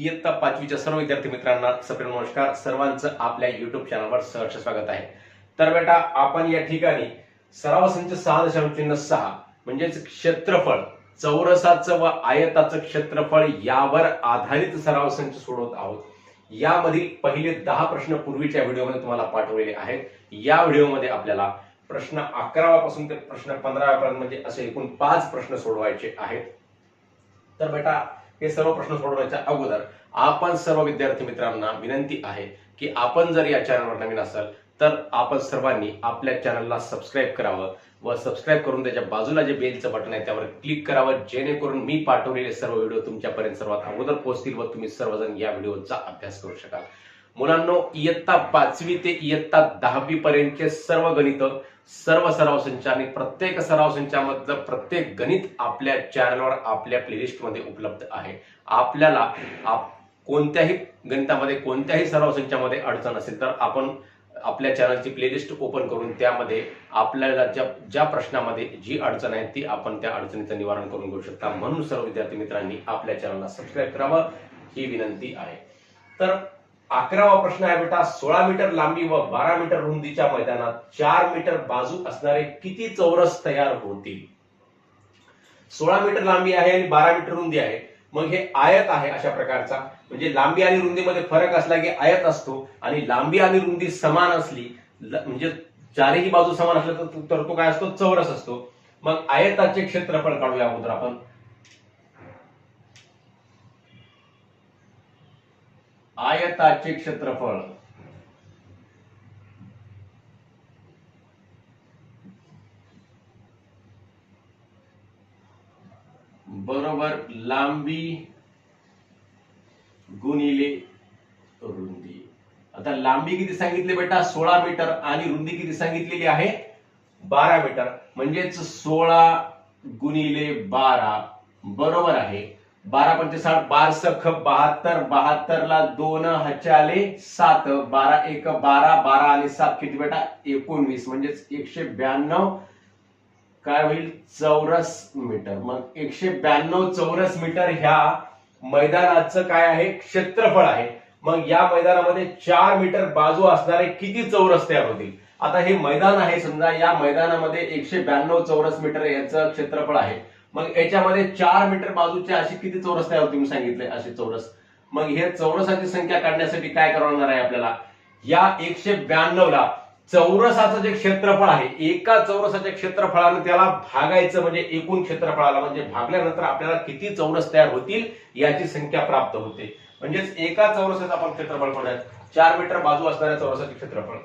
इयत्ता पाचवीच्या सर्व विद्यार्थी मित्रांना सप्रेम नमस्कार. सर्वांचं आपल्या युट्यूब चॅनलवर सहर्ष स्वागत आहे. तर बेटा आपण या ठिकाणी सराव संच सहा दशांश चिन्ह सहा म्हणजेच क्षेत्रफळ चौरसाचं व आयताचं क्षेत्रफळ यावर आधारित सराव संच सोडवत आहोत. यामधील पहिले दहा प्रश्न पूर्वीच्या व्हिडिओमध्ये तुम्हाला पाठवलेले आहेत. या व्हिडिओमध्ये आपल्याला प्रश्न अकरावापासून ते प्रश्न पंधराव्यापर्यंत म्हणजे असे एकूण पाच प्रश्न सोडवायचे आहेत. तर बेटा हे सर्व प्रश्न सोडवण्याच्या अगोदर आपण सर्व विद्यार्थी मित्रांना विनंती आहे की आपण जर या चॅनलवर नवीन असाल तर आपण सर्वांनी आपल्या चॅनलला सबस्क्राईब करावं व सबस्क्राईब करून त्याच्या बाजूला जे बेलचं बटन आहे त्यावर क्लिक करावं. जेणेकरून मी पाठवलेले सर्व व्हिडिओ तुमच्यापर्यंत सर्वात अगोदर पोहोचतील व तुम्ही सर्वजण या व्हिडिओचा अभ्यास करू शकाल. मुलांनो इयत्ता पाचवी ते इयत्ता दहावी पर्यंतचे सर्व गणित सर्व सराव संच आणि प्रत्येक सराव संचामधलं प्रत्येक गणित आपल्या चॅनलवर आपल्या प्लेलिस्टमध्ये उपलब्ध आहे. आपल्याला आप कोणत्याही गणितामध्ये कोणत्याही सराव संचामध्ये अडचण असेल तर आपण आपल्या चॅनलची प्लेलिस्ट ओपन करून त्यामध्ये आपल्याला ज्या ज्या प्रश्नामध्ये जी अडचण आहे ती आपण त्या अडचणीचं निवारण करून घेऊ शकता. म्हणून सर्व विद्यार्थी मित्रांनी आपल्या चॅनलला सबस्क्राईब करावं ही विनंती आहे. तर अकरावा प्रश्न आहे बेटा सोळा मीटर लांबी व बारा मीटर रुंदीच्या मैदानात चार मीटर बाजू असणारे किती चौरस तयार होतील? सोळा मीटर लांबी आहे आणि बारा मीटर रुंदी आहे. मग हे आयत आहे अशा प्रकारचा. म्हणजे लांबी आणि रुंदीमध्ये फरक असला की आयत असतो आणि लांबी आणि रुंदी समान असली म्हणजे चारही बाजू समान असल्या तर तर तो काय असतो? चौरस असतो. मग आयताचे क्षेत्रफळ काढूया अगोदर आपण. आयताचे क्षेत्रफळ. बरोबर लांबी गुणिले रुंदी. आता लांबी किती सांगितली बेटा? सोळा मीटर आणि रुंदी किती सांगितलेली आहे? बारा मीटर. म्हणजेच सोळा गुणिले बारा बरोबर आहे. बारा पंचे साठ बार सख बहात्तर बहात्तर ला दोन हचाले सात बारा एक बारा बारा आणि सात किती बेटा? एकोणवीस म्हणजेच एकशे ब्याण्णव. काय होईल? चौरस मीटर. मग एकशे ब्याण्णव चौरस मीटर ह्या मैदानाचं काय आहे? क्षेत्रफळ आहे. मग या मैदानामध्ये चार मीटर बाजू असणारे किती चौरस तयार होतील? आता हे मैदान आहे समजा या मैदानामध्ये एकशे ब्याण्णव चौरस मीटर याचं क्षेत्रफळ आहे. मग याच्यामध्ये चार मीटर बाजूचे असे किती चौरस तयार होतील मी सांगितले असे चौरस. मग हे चौरसाची संख्या काढण्यासाठी काय करावं लागणार आहे आपल्याला? या एकशे ब्याण्णव ला चौरसाचं जे क्षेत्रफळ आहे एका चौरसाच्या क्षेत्रफळानं त्याला भागायचं म्हणजे एकूण क्षेत्रफळाला म्हणजे भागल्यानंतर आपल्याला किती चौरस तयार होतील याची संख्या प्राप्त होते. म्हणजेच एका चौरसाचं आपण क्षेत्रफळ पण चार मीटर बाजू असणाऱ्या चौरसाचे क्षेत्रफळ.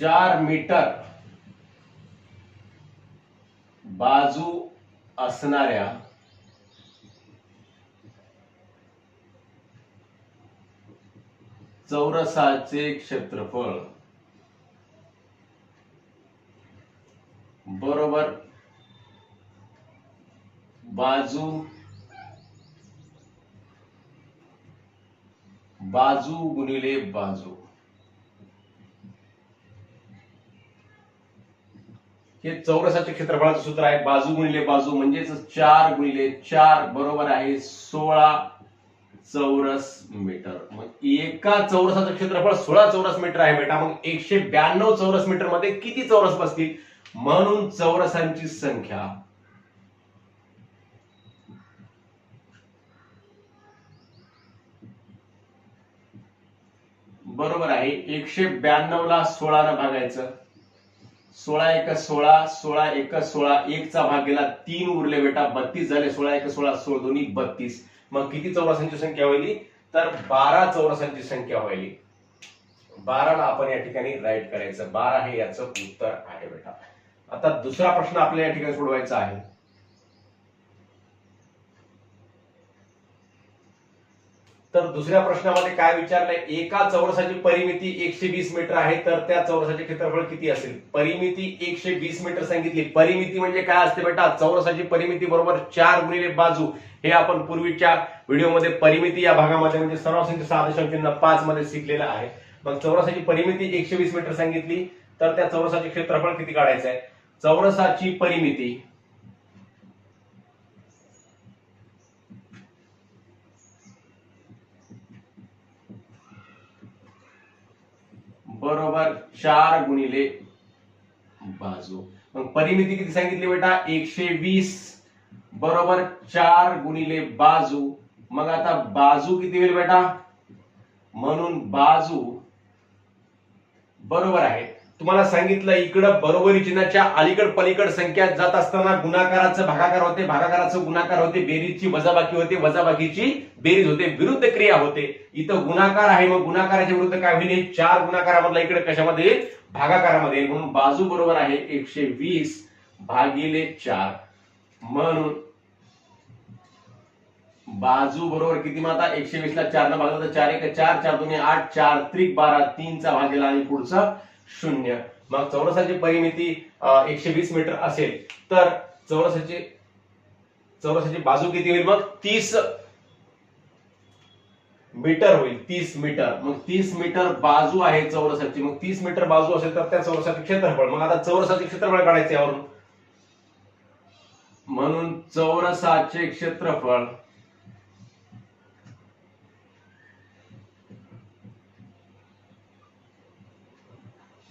चार मीटर बाजू असणाऱ्या चौरसाचे क्षेत्रफळ बरोबर बाजू बाजू गुणिले बाजू. हे चौरसाचे क्षेत्रफळाचं सूत्र आहे. बाजू गुणिले बाजू म्हणजेच चार गुणिले चार बरोबर आहे सोळा चौरस मीटर. मग एका चौरसाचं क्षेत्रफळ सोळा चौरस मीटर आहे बेटा. मग एकशे ब्याण्णव चौरस मीटरमध्ये किती चौरस बसतील? म्हणून चौरसांची संख्या. बरोबर आहे. एकशे ब्याण्णव ला सोळानं भागायचं. सोळा एक सोळा सोळा एक सोळा एकचा भाग गेला तीन उरले बेटा बत्तीस झाले सोळा एक सोळा सोळ दोन्ही बत्तीस. मग किती चौरसांची संख्या व्हायली तर बारा चौरसांची संख्या व्हायली बाराला आपण या ठिकाणी राईट करायचं. बारा हे याचं उत्तर आहे बेटा. आता दुसरा प्रश्न आपल्याला या ठिकाणी सोडवायचा आहे. तर दुसऱ्या प्रश्नामध्ये काय विचारलंय एका चौरसाची परिमिती एकशे वीस मीटर आहे तर त्या चौरसाचे क्षेत्रफळ किती असेल? परिमिती एकशे वीस मीटर सांगितली. परिमिती म्हणजे काय असते बेटा? चौरसाची परिमिती बरोबर चार गुणिले बाजू. हे आपण पूर्वीच्या व्हिडिओमध्ये परिमिती या भागामध्ये म्हणजे सर्वांचे सहा पाच मध्ये शिकलेलं आहे. मग चौरसाची परिमिती एकशे वीस मीटर सांगितली तर त्या चौरसाचे क्षेत्रफळ किती काढायचं आहे? चौरसाची परिमिती बरोबर चार गुणिले बाजू. मग परिमिती किती सांगितली बेटा? एकशे वीस. बरोबर चार गुणिले बाजू. मग आता बाजू किती होईल बेटा? म्हणून बाजू बरोबर आहे. तुम्हाला सांगितलं इकडं बरोबरी चिन्हाच्या अलीकड पलीकड संख्या जात असताना गुणाकाराचं भागाकार होते भागाकाराचं गुणाकार होते बेरीजची वजाबाकी होते वजाबाकीची बेरीज होते विरुद्ध क्रिया होते इथं गुणाकार आहे मग गुणाकाराच्या विरुद्ध काय होईल चार गुणाकारामधला इकडे कशामध्ये येईल? भागाकारामध्ये येईल. म्हणून बाजू बरोबर आहे एकशे वीस भागिले चार म्हणून बाजू बरोबर किती माता एकशे वीस ला चार न भागला तर चार एक चार चार दोन्ही आठ चार त्रिक बारा तीनचा भागेला आणि पुढचा शून्य. मग चौरसाची परिमिती एकशे वीस मीटर असेल तर चौरसाची चौरसाची बाजू किती होईल मग? तीस मीटर होईल तीस मीटर. मग तीस मीटर बाजू आहे चौरसाची. मग तीस मीटर बाजू असेल तर त्या चौरसाचे क्षेत्रफळ. मग आता चौरसाचे क्षेत्रफळ काढायचे यावरून. म्हणून चौरसाचे क्षेत्रफळ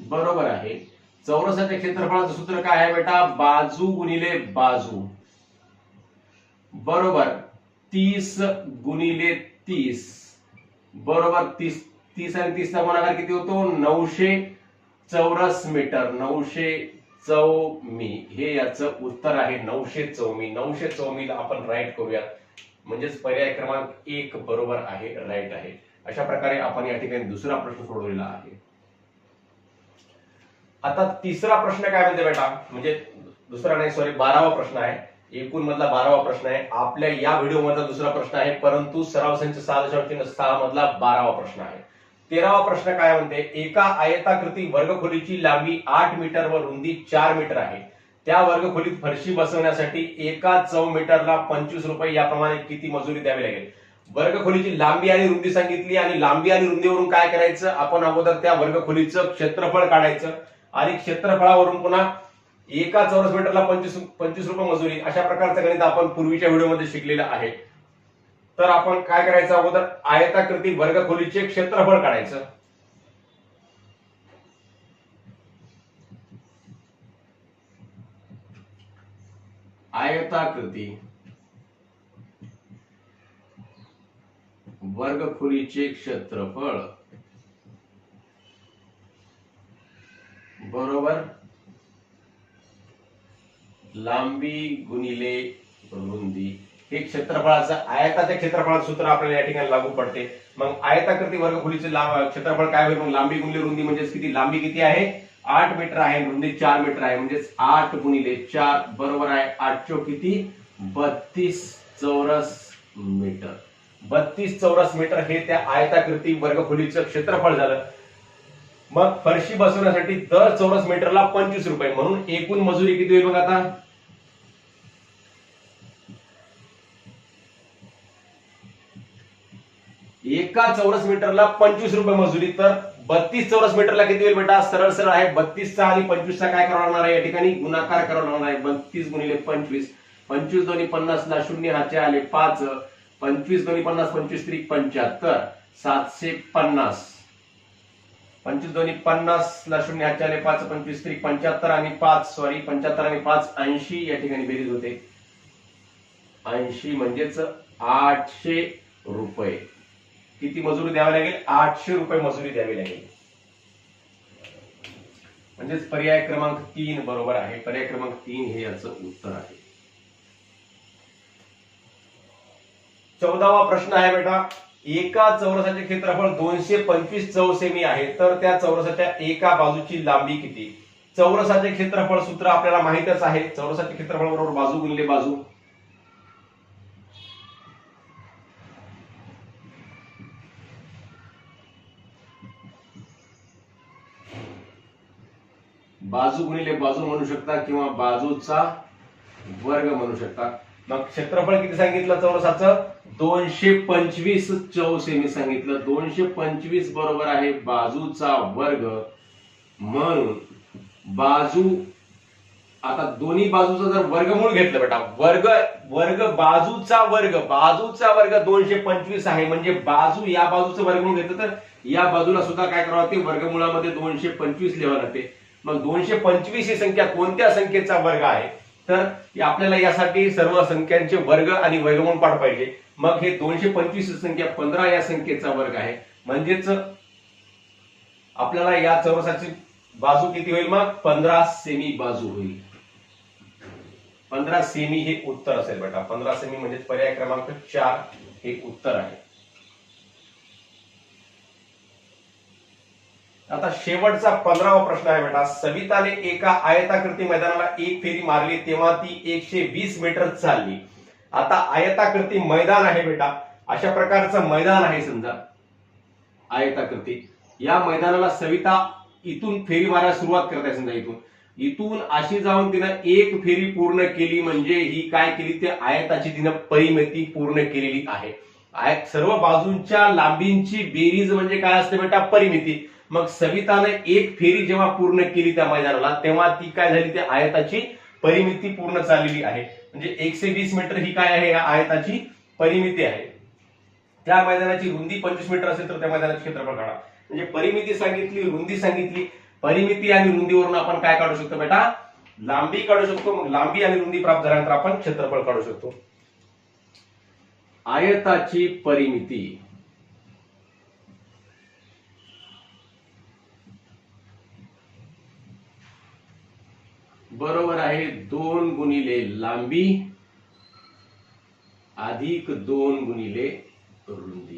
बरोबर आहे. चौरसाच्या क्षेत्रफळाचं सूत्र काय आहे बेटा? बाजू गुणिले बाजू. बरोबर तीस गुणिले तीस. बरोबर तीस तीस आणि तीसचा गुणाकार किती होतो? नऊशे चौरस मीटर. नऊशे चौमी. हे याचं उत्तर आहे नऊशे चौमी. नऊशे चौमीला आपण राईट करूयात. म्हणजेच पर्याय क्रमांक एक बरोबर आहे राईट आहे. अशा प्रकारे आपण या ठिकाणी दुसरा प्रश्न सोडवलेला आहे. आता तिसरा प्रश्न काय म्हणते बेटा? म्हणजे दुसरा नाही सॉरी बारावा प्रश्न आहे. एकूण मधला बारावा प्रश्न आहे. आपल्या या व्हिडिओ मधला दुसरा प्रश्न आहे परंतु सराव संच सहा दशांश सहा मधला बारावा प्रश्न आहे. तेरावा प्रश्न काय म्हणते? एका आयताकृती वर्गखोलीची लांबी आठ मीटर व रुंदी चार मीटर आहे. त्या वर्गखोलीत फरशी बसवण्यासाठी एका चौ मीटरला पंचवीस रुपये याप्रमाणे किती मजुरी द्यावी लागेल? वर्गखोलीची लांबी आणि रुंदी सांगितली आणि लांबी आणि रुंदीवरून काय करायचं? आपण अगोदर त्या वर्गखोलीचं क्षेत्रफळ काढायचं. आणि क्षेत्रफळावरून पुन्हा एका चौरस मीटरला पंचवीस पंचवीस रुपये मजुरी अशा प्रकारचं गणित आपण पूर्वीच्या व्हिडिओमध्ये शिकलेलं आहे. तर आपण काय करायचं? अगोदर आयताकृती वर्गखोलीचे क्षेत्रफळ काढायचं. आयताकृती वर्गखोलीचे क्षेत्रफळ बरोबर? लांबी गुणिले रुंदी. हे क्षेत्रफळाचं आयताच्या क्षेत्रफळाचं सूत्र आपल्याला या ठिकाणी लागू पडते. मग आयताकृती वर्गखोलीचे क्षेत्रफळ काय होईल? मग लांबी गुणिले रुंदी म्हणजेच किती? लांबी किती आहे? आठ मीटर आहे रुंदी चार मीटर आहे. म्हणजेच आठ गुणिले चार बरोबर आहे आठ चो किती? बत्तीस चौरस मीटर. बत्तीस चौरस मीटर हे त्या आयताकृती वर्गखोलीचं क्षेत्रफळ झालं. मग फरशी बसवण्यासाठी दर चौरस मीटरला पंचवीस रुपये. म्हणून एकूण मजुरी किती होईल मग आता? एका चौरस मीटरला पंचवीस रुपये मजुरी. तर बत्तीस चौरस मीटरला किती होईल बेटा? सरळ सरळ आहे. बत्तीसचा आणि पंचवीसचा काय करावं लागणार आहे? या ठिकाणी गुणाकार करावा लागणार आहे. बत्तीस गुणिले पंचवीस. पंचवीस दोन्ही पन्नासला शून्य हाचे आले पाच. पंचवीस दोन्ही पन्नास पंचवीस त्रिक पंच्याहत्तर. सातशे पन्नास. पंचवीस दोन्ही पन्नास ला शून्य हातचे आले पाच पंचवीस तरी पंच्याहत्तर आणि पाच सॉरी पंच्याहत्तर आणि पाच ऐंशी या ठिकाणी बेरीज होते. ऐंशी म्हणजेच आठशे रुपये. किती मजुरी द्यावी लागेल? आठशे रुपये मजुरी द्यावी लागेल. म्हणजेच पर्याय क्रमांक तीन बरोबर आहे. पर्याय क्रमांक तीन हे याचं उत्तर आहे. चौदावा प्रश्न आहे बेटा. एका चौरसाचे क्षेत्रफळ दोनशे पंचवीस चौसेमी आहे. तर त्या चौरसाच्या एका बाजूची लांबी किती? चौरसाचे क्षेत्रफळ सूत्र आपल्याला माहितच आहे. चौरसाचे क्षेत्रफळ बरोबर बाजू गुणले बाजू. बाजू गुणिले बाजू म्हणू शकता किंवा बाजूचा वर्ग म्हणू शकता. मग क्षेत्रफळ किती सांगितलं चौरसाचं? दोनशे पंचवीस चौसेमी सांगितलं. दोनशे पंचवीस बरोबर आहे बाजूचा वर्ग. म्हणून बाजू आता दोन्ही बाजूचा जर वर्गमूळ घेतलं बेटा वर्ग वर्ग बाजूचा वर्ग बाजूचा वर्ग दोनशे पंचवीस आहे. म्हणजे बाजू या बाजूचं वर्गमूळ घेतलं तर या बाजूला सुद्धा काय करावं लागते? वर्गमुळामध्ये दोनशे पंचवीस लिहावं लागते. मग दोनशे पंचवीस ही संख्या कोणत्या संख्येचा वर्ग आहे? तर आपल्याला यासाठी सर्व संख्यांचे वर्ग आणि वर्गमूळ पाठ पाहिजे. मग हे दोनशे पंचवीस संख्या पंधरा या संख्येचा वर्ग आहे. म्हणजेच आपल्याला या चौरसाची बाजू किती होईल मग? पंधरा सेमी बाजू होईल. पंधरा सेमी हे उत्तर असेल बेटा. पंधरा सेमी म्हणजे पर्याय क्रमांक चार हे उत्तर आहे. आता शेवटचा पंधरावा प्रश्न आहे बेटा. सविताने एका आयताकृती मैदानाला एक फेरी मारली तेव्हा ती एकशे वीस मीटर चालली. आता आयताकृती मैदान आहे बेटा. अशा प्रकारचं मैदान आहे समजा. आयताकृती. या मैदानाला सविता इथून फेरी मारायला सुरुवात करत आहे समजा इथून. इथून अशी जाऊन तिनं एक फेरी पूर्ण केली म्हणजे ही काय केली? ते आयताची तिनं परिमिती पूर्ण केलेली आहे. आयत सर्व बाजूंच्या लांबींची बेरीज म्हणजे काय असते बेटा? परिमिती. मग सविताने एक फेरी जेव्हा पूर्ण केली त्या मैदानाला तेव्हा ती काय झाली? त्या आयताची परिमिती पूर्ण चाललेली आहे. म्हणजे एकशे वीस मीटर ही काय आहे? या आयताची परिमिती आहे. त्या मैदानाची रुंदी पंचवीस मीटर असेल तर त्या मैदानाचे क्षेत्रफळ काढा. म्हणजे परिमिती सांगितली रुंदी सांगितली. परिमिती आणि रुंदीवरून आपण काय काढू शकतो बेटा? लांबी काढू शकतो. मग लांबी आणि रुंदी प्राप्त झाल्यानंतर आपण क्षेत्रफळ काढू शकतो. आयताची परिमिती. बरोबर आहे दोन गुणिले लांबी अधिक दोन गुणिले रुंदी.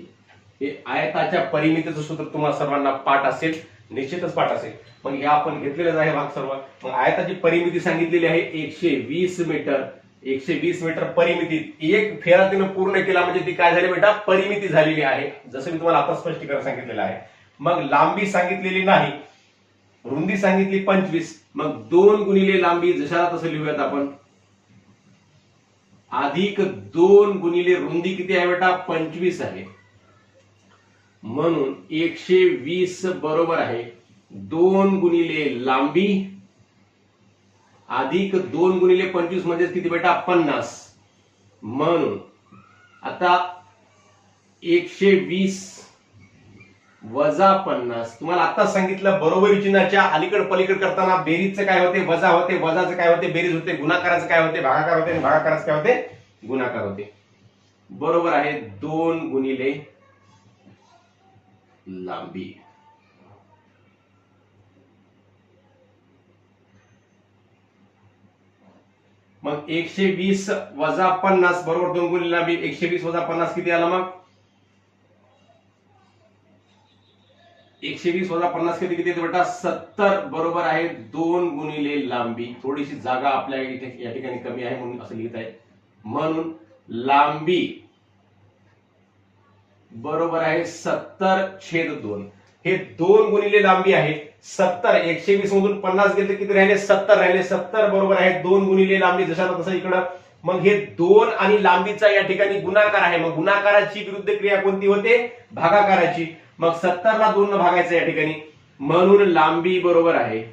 हे आयताच्या परिमितीचं सूत्र तुम्हाला सर्वांना पाठ असेल निश्चितच पाठ असेल. मग हे आपण घेतलेलंच आहे भाग सर्व. मग आयताची परिमिती सांगितलेली आहे एकशे वीस मीटर. एकशे वीस मीटर परिमिती एक फेरा तिनं पूर्ण केला म्हणजे ती काय झाली बेटा? परिमिती झालेली आहे. जसं मी तुम्हाला आता स्पष्टीकरण सांगितलेलं आहे. मग लांबी सांगितलेली नाही. रुंदी सांगितली पंचवीस मग दोन गुणिले लांबी जशाला तसं लिहूयात आपण. अधिक दोन गुणिले रुंदी किती आहे बेटा? पंचवीस आहे. म्हणून एकशे वीस बरोबर आहे. दोन गुणिले लांबी अधिक दोन गुणिले पंचवीस म्हणजे किती बेटा? पन्नास. म्हणून आता एकशे वीस वजा पन्नास. तुम्हाला आता सांगितलं बरोबरी चिन्हाच्या अलीकड पलीकड करताना बेरीजचं काय होते? वजा होते वजाचं काय होते? बेरीज होते गुणाकाराचं काय होते? भागाकार होते आणि भागाकाराचं काय होते? गुणाकार होते. बरोबर आहे दोन गुणिले लांबी. मग एकशे वीस वजा पन्नास बरोबर दोन गुणिले लांबी. एकशे वीस वजा पन्नास किती आला मग? एकशे वीस वजा पन्नास किती किती बेटा? सत्तर बरोबर आहे दोन गुणिले लांबी. थोडीशी जागा आपल्या इथे या ठिकाणी कमी आहे म्हणून असं लिहित आहे. म्हणून लांबी बरोबर आहे सत्तर छेद दोन. हे दोन गुणिले लांबी आहे सत्तर. एकशे वीस मधून पन्नास घेतले किती राहिले? सत्तर राहिले. सत्तर बरोबर आहे दोन गुणिले लांबी. जशाला तसं इकडं. मग हे दोन आणि लांबीचा या ठिकाणी गुणाकार आहे. मग गुणाकाराची विरुद्ध क्रिया कोणती होते? भागाकाराची. मग सत्तरला दोन भागायचं या ठिकाणी. म्हणून लांबी बरोबर आहे.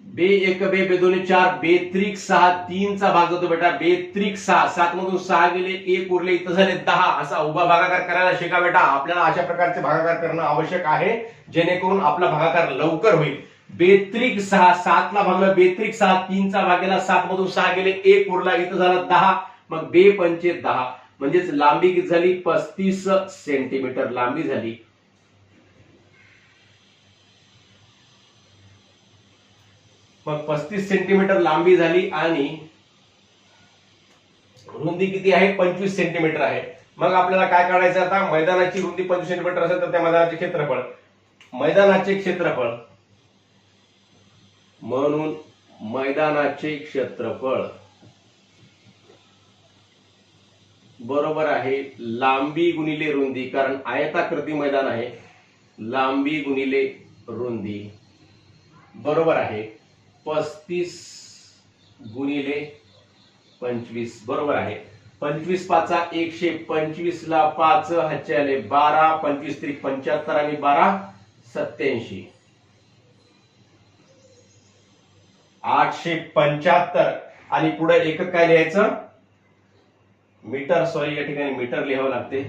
बे एक बे बे दोन्ही चार बेत्रिक सहा तीनचा भाग जातो बेटा. बेत्रिक सहा. सात मधून सहा गेले एक उरले इथं झाले दहा. असा उभा भागाकार करायला शिका बेटा. आपल्याला अशा प्रकारचे भागाकार करणं आवश्यक आहे जेणेकरून आपला भागाकार लवकर होईल. बेत्रिक सहा सातला भागला बेत्रिक सहा तीनचा भागेला सात मधून सहा गेले एक उरला इथं झाला दहा मग बे पंचे दहा. म्हणजेच लांबी किती झाली? पस्तीस सेंटीमीटर लांबी झाली. मग पस्तीस सेंटीमीटर लांबी झाली आणि रुंदी किती आहे? पंचवीस सेंटीमीटर आहे. मग आपल्याला काय काढायचं आता? मैदानाची रुंदी पंचवीस सेंटीमीटर असेल तर त्या मैदानाचे क्षेत्रफळ. मैदानाचे क्षेत्रफळ. म्हणून मैदानाचे क्षेत्रफळ बरोबर आहे लांबी गुणिले रुंदी कारण आयताकृती मैदान आहे. लांबी गुणिले रुंदी बरोबर आहे. पस्तीस गुणिले पंचवीस बरोबर आहे. पंचवीस पाचा एकशे पंचवीस ला पाच हातचे बारा पंचवीस त्रिक पंच्याहत्तर आणि बारा सत्याऐंशी आठशे पंच्याहत्तर. आणि पुढे एकक काय लिहायचं? मीटर सॉरी या ठिकाणी मीटर लिहावं लागते.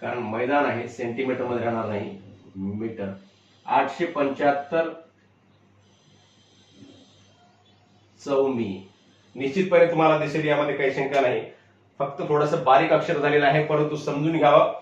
कारण मैदान आहे सेंटीमीटरमध्ये राहणार नाही. मीटर. आठशे पंच्याहत्तर. चौमी निश्चितपणे तुम्हाला दिसेल यामध्ये काही शंका नाही. फक्त थोडस बारीक अक्षर झालेलं आहे परंतु समजून घ्यावं.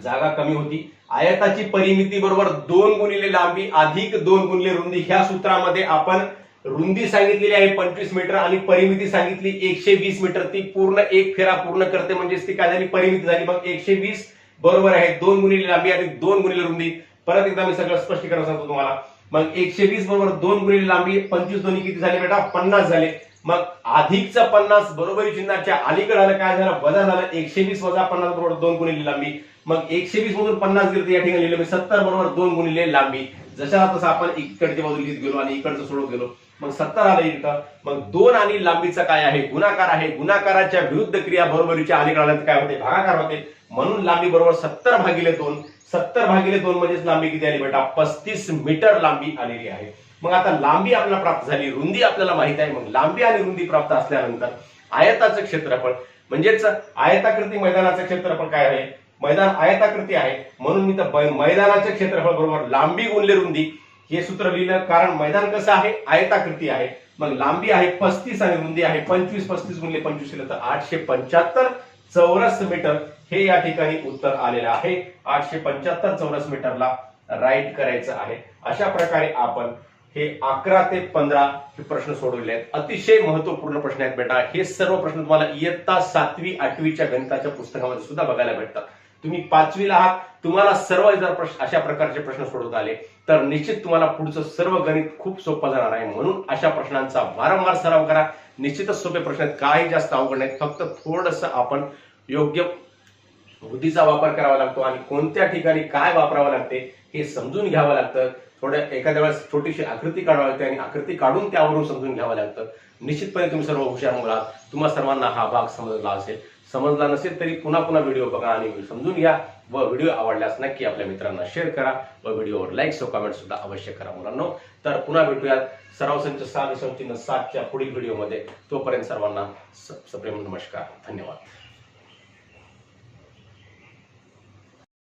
जागा कमी होती. आयताची परिमिती बरोबर दोन गुणिले लांबी अधिक दोन गुणिले रुंदी. ह्या सूत्रामध्ये आपण रुंदी सांगितलेली आहे पंचवीस मीटर आणि परिमिती सांगितली एकशे वीस मीटर. ती पूर्ण एक फेरा पूर्ण करते म्हणजेच ती काय झाली? परिमिती झाली. मग एकशे वीस बरोबर आहे. दोन गुणिले लांबी अधिक दोन गुणिले रुंदी. परत एकदा मी सगळं स्पष्टीकरण सांगतो तुम्हाला. मग एकशे वीस बरोबर दोन गुणिले लांबी पंचवीस दोन्ही किती झाले बेटा? पन्नास झाले. मग अधिकचं पन्नास बरोबरी चिन्हाच्या अलीकडे आलं काय झालं? वजा झालं. एकशे वीस वजा पन्नास बरोबर दोन गुणिले लांबी. मग एकशे वीस मधून पन्नास गेलं तर या ठिकाणी लिहिलं सत्तर बरोबर दोन गुणिले लांबी. जशा तसं आपण इकडच्या बाजूला लिहित गेलो आणि इकडचं सोडत गेलो मग सत्तर आलं इथं. मग दोन आणि लांबीचा काय आहे? गुणाकार आहे. गुणाकाराच्या विरुद्ध क्रिया बरोबरीच्या अलीकडे काय होते? भागाकार होते. म्हणून लांबी बरोबर सत्तर भागिले दोन. सत्तर भागिले दोन म्हणजेच लांबी किती आली बेटा? पस्तीस मीटर लांबी आलेली आहे. मग आता लांबी आपल्याला प्राप्त झाली. रुंदी आपल्याला माहीत आहे. मग लांबी आणि रुंदी प्राप्त असल्यानंतर आयताचं क्षेत्रफळ म्हणजेच आयताकृती मैदानाचं क्षेत्रफळ काय आहे? मैदान आयताकृती आहे. म्हणून मी तर मैदानाचं क्षेत्रफळ बरोबर लांबी गुणले रुंदी. हे सूत्र लिहिलं कारण मैदान कसं आहे? आयताकृती आहे. मग लांबी आहे पस्तीस आणि रुंदी आहे पंचवीस. पस्तीस गुणले पंचवीस केलं तर आठशे पंच्याहत्तर चौरस मीटर. हे या ठिकाणी उत्तर आलेलं आहे. आठशे पंच्याहत्तर चौरस मीटरला राईट करायचं आहे. अशा प्रकारे आपण हे अकरा ते पंधरा हे प्रश्न सोडवले आहेत. अतिशय महत्त्वपूर्ण प्रश्न आहेत बेटा. हे सर्व प्रश्न तुम्हाला इयत्ता सातवी आठवीच्या गणिताच्या पुस्तकामध्ये सुद्धा बघायला भेटतात. तुम्ही पाचवीला आहात तुम्हाला सर्व जर प्रश्न अशा प्रकारचे प्रश्न सोडवता आले तर निश्चित तुम्हाला पुढचं सर्व गणित खूप सोपं जाणार आहे. म्हणून अशा प्रश्नांचा वारंवार सराव करा. निश्चितच सोपे प्रश्न आहेत. काही जास्त अवघड नाहीत. फक्त थोडस आपण योग्य बुद्धीचा वापर करावा लागतो आणि कोणत्या ठिकाणी काय वापरावं लागते हे समजून घ्यावं लागतं. थोड्या एखाद्या वेळेस छोटीशी आकृती काढावी लागते आणि आकृती काढून त्यावरून समजून घ्यावं लागतं. निश्चितपणे तुम्ही सर्व हुशार मुलात तुम्हा सर्वांना हा भाग समजला असेल. समजला नसेल तरी पुन्हा पुन्हा व्हिडिओ बघा आणि समजून घ्या व व्हिडिओ आवडल्यास नक्की आपल्या मित्रांना शेअर करा व व्हिडिओवर लाईक व कमेंट सुद्धा अवश्य करा मुलांनो. तर पुन्हा भेटूयात. सराव संच सहा दिवसांची सातच्या पुढील व्हिडिओमध्ये. तोपर्यंत सर्वांना सप्रेम नमस्कार. धन्यवाद.